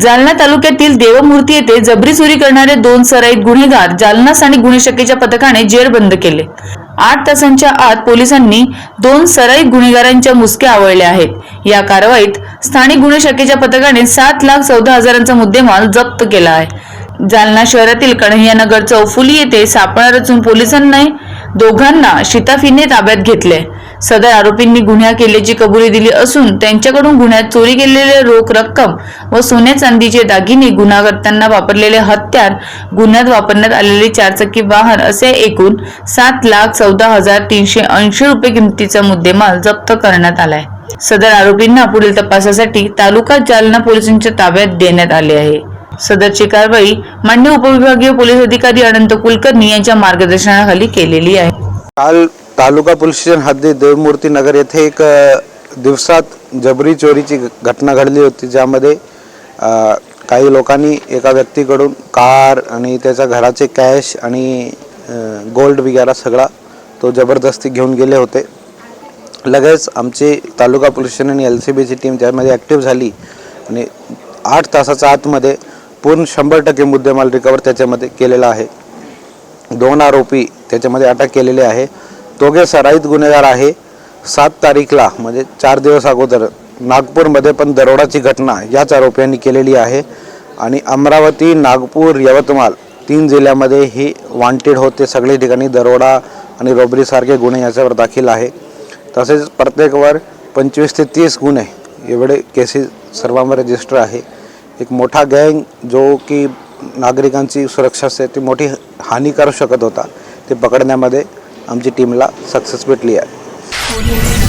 जालना तालुक्यातील देवमूर्ती येथे जबरी चोरी करणारे दोन सराईत गुन्हेगार जालना स्थानिक गुन्हे शाखेच्या पथकाने जेरबंद केले. आठ तासांच्या आत पोलिसांनी दोन सराईत गुन्हेगारांच्या मुसक्या आवळल्या आहेत. या कारवाईत स्थानिक गुन्हे शाखेच्या पथकाने सात लाख चौदा हजारांचा मुद्देमाल जप्त केला आहे. जालना शहरातील कन्हैयानगर चौफुली येथे सापळा रचून पोलिसांनी दोघांना शिताफीने ताब्यात घेतले सदर आरोपींनी गुन्हा केल्याची कबुली दिली असून त्यांच्याकडून गुन्ह्यात चोरी केलेले रोख रक्कम व सोन्या चांदीचे दागिने गुन्हा करताना वापरलेले हत्यार गुन्ह्यात वापरण्यात आलेले चारचाकी वाहन असे एकूण सात लाख चौदा हजार तीनशे ऐंशी रुपये किमतीचा मुद्देमाल जप्त करण्यात आलाय. सदर आरोपींना पुढील तपासासाठी तालुका जालना पोलिसांच्या ताब्यात देण्यात आले आहे. सदरची कारवाई मान्य उपविभागीय पोलीस अधिकारी अनंत कुलकर्णी यांच्या मार्गदर्शनाखाली केलेली आहे. काल तालुका पोलीस स्टेशन हद्दीत देवमूर्ती नगर येथे एक दिवसात जबरी चोरीची घ- घटना घडली होती ज्यामध्ये काही लोकांनी एका व्यक्तीकडून कार आणि त्याच्या घराचे कॅश आणि गोल्ड वगैरे सगळा तो जबरदस्ती घेऊन गेले होते. लगेच आमची तालुका पोलीस स्टेशन आणि एल सी बीची टीम त्यामध्ये ॲक्टिव्ह झाली आणि आठ तासाच्या आतमध्ये पूर्ण शंभर टक्के मुद्देमाल रिकवर त्याच्यामध्ये केलेला आहे. दोन आरोपी त्याच्यामध्ये अटक केलेले आहे. दोघे सराईत गुन्हेगार आहे. सात तारीखला म्हणजे चार दिवस अगोदर नागपूरमध्ये पण दरोडाची घटना याच आरोपींनी केलेली आहे. आणि अमरावती नागपूर यवतमाळ तीन जिल्ह्यामध्ये ही वॉन्टेड होते. सगळे ठिकाणी दरोडा आणि रोबरीसारखे गुन्हे याच्यावर दाखल आहे. तसेच प्रत्येकवर पंचवीस ते तीस गुन्हे एवढे केसेस सर्वांवर रजिस्टर आहे. एक मोठा गँग जो की नागरिकांची सुरक्षा असते ती मोठी हानी करू शकत होता ते पकडण्यामध्ये आमची टीमला सक्सेस भेटली आहे.